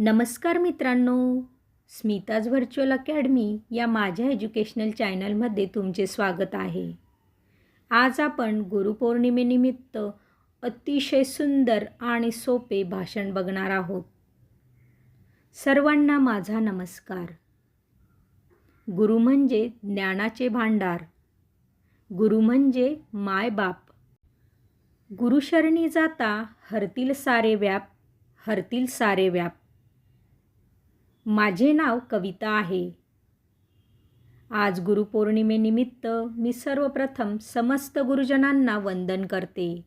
नमस्कार मित्रांनो Smita's virtual academy या माझ्या एज्युकेशनल चॅनलमध्ये तुमचे स्वागत आहे. आज आपण गुरुपौर्णिमेनिमित्त अतिशय सुंदर आणि सोपे भाषण बघणार आहोत. सर्वांना माझा नमस्कार. गुरु म्हणजे ज्ञानाचे भांडार. गुरु म्हणजे मायबाप गुरुशरणी जाता हरतील सारे व्याप हरतील सारे व्याप. माझे नाव कविता आहे. आज गुरुपौर्णिमेनिमित्त मी सर्वप्रथम समस्त गुरुजनांना वंदन करते.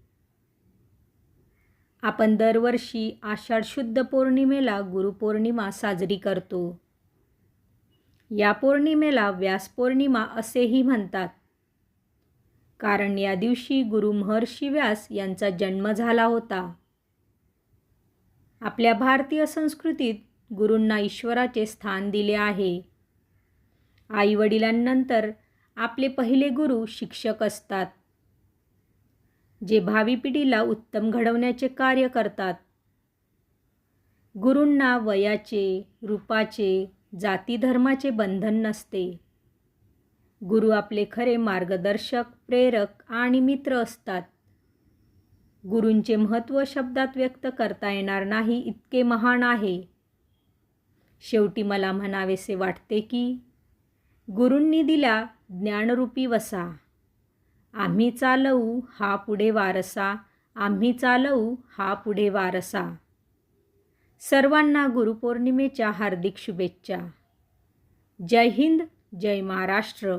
आपण दरवर्षी आषाढ शुद्ध पौर्णिमेला गुरुपौर्णिमा साजरी करतो. या पौर्णिमेला व्यास पौर्णिमा असेही म्हणतात. कारण या दिवशी गुरु महर्षी व्यास यांचा जन्म झाला होता. आपल्या भारतीय संस्कृतीत गुरूंना ईश्वराचे स्थान दिले आहे. आईवडिलांनंतर आपले पहिले गुरु शिक्षक असतात जे भावी पिढीला उत्तम घडवण्याचे कार्य करतात. गुरूंना वयाचे रूपाचे जाती धर्माचे बंधन नसते. गुरु आपले खरे मार्गदर्शक प्रेरक आणि मित्र असतात. गुरूंचे महत्त्व शब्दात व्यक्त करता येणार नाही इतके महान आहे. शेवटी मला म्हणावेसे वाटते की गुरूंनी दिला ज्ञानरूपी वसा. आम्ही चालवू हा पुढे वारसा आम्ही चालवू हा पुढे वारसा. सर्वांना गुरुपौर्णिमेच्या हार्दिक शुभेच्छा. जय हिंद जय महाराष्ट्र.